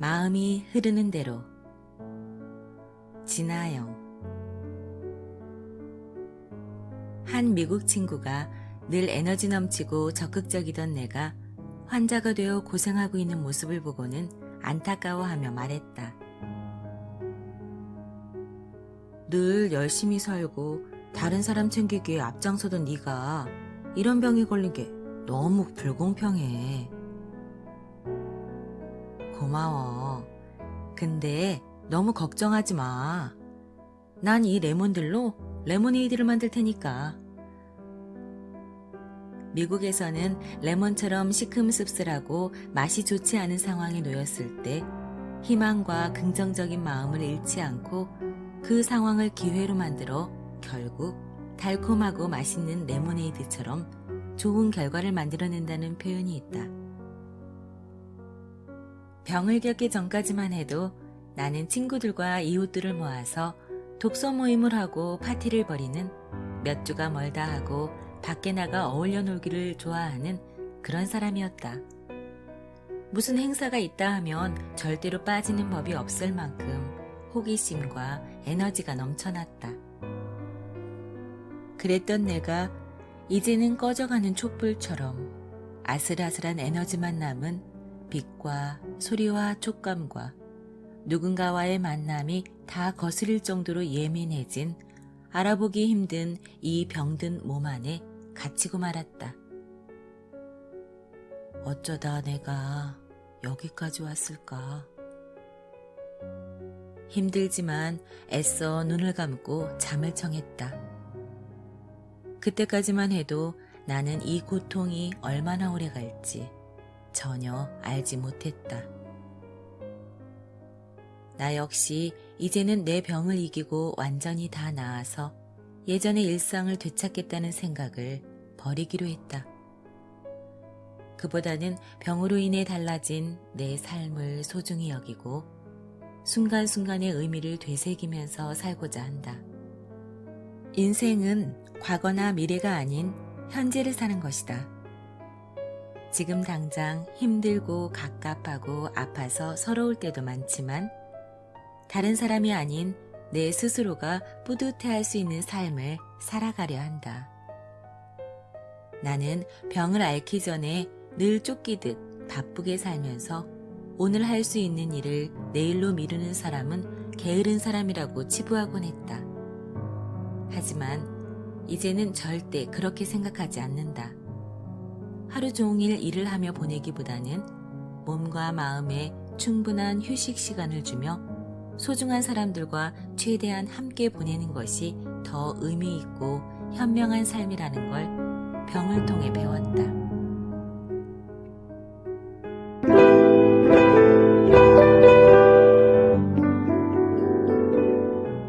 마음이 흐르는 대로 진아영 한 미국 친구가 늘 에너지 넘치고 적극적이던 내가 환자가 되어 고생하고 있는 모습을 보고는 안타까워하며 말했다. 늘 열심히 살고 다른 사람 챙기기에 앞장서던 네가 이런 병에 걸린 게 너무 불공평해. 고마워. 근데 너무 걱정하지 마. 난 이 레몬들로 레모네이드를 만들 테니까. 미국에서는 레몬처럼 시큼씁쓸하고 맛이 좋지 않은 상황에 놓였을 때 희망과 긍정적인 마음을 잃지 않고 그 상황을 기회로 만들어 결국 달콤하고 맛있는 레모네이드처럼 좋은 결과를 만들어낸다는 표현이 있다. 병을 겪기 전까지만 해도 나는 친구들과 이웃들을 모아서 독서 모임을 하고 파티를 벌이는 몇 주가 멀다 하고 밖에 나가 어울려 놀기를 좋아하는 그런 사람이었다. 무슨 행사가 있다 하면 절대로 빠지는 법이 없을 만큼 호기심과 에너지가 넘쳐났다. 그랬던 내가 이제는 꺼져가는 촛불처럼 아슬아슬한 에너지만 남은 빛과 소리와 촉감과 누군가와의 만남이 다 거스릴 정도로 예민해진 알아보기 힘든 이 병든 몸 안에 갇히고 말았다. 어쩌다 내가 여기까지 왔을까? 힘들지만 애써 눈을 감고 잠을 청했다. 그때까지만 해도 나는 이 고통이 얼마나 오래 갈지 전혀 알지 못했다. 나 역시 이제는 내 병을 이기고 완전히 다 나아서 예전의 일상을 되찾겠다는 생각을 버리기로 했다. 그보다는 병으로 인해 달라진 내 삶을 소중히 여기고 순간순간의 의미를 되새기면서 살고자 한다. 인생은 과거나 미래가 아닌 현재를 사는 것이다. 지금 당장 힘들고 갑갑하고 아파서 서러울 때도 많지만 다른 사람이 아닌 내 스스로가 뿌듯해할 수 있는 삶을 살아가려 한다. 나는 병을 앓기 전에 늘 쫓기듯 바쁘게 살면서 오늘 할 수 있는 일을 내일로 미루는 사람은 게으른 사람이라고 치부하곤 했다. 하지만 이제는 절대 그렇게 생각하지 않는다. 하루 종일 일을 하며 보내기보다는 몸과 마음에 충분한 휴식 시간을 주며 소중한 사람들과 최대한 함께 보내는 것이 더 의미 있고 현명한 삶이라는 걸 병을 통해 배웠다.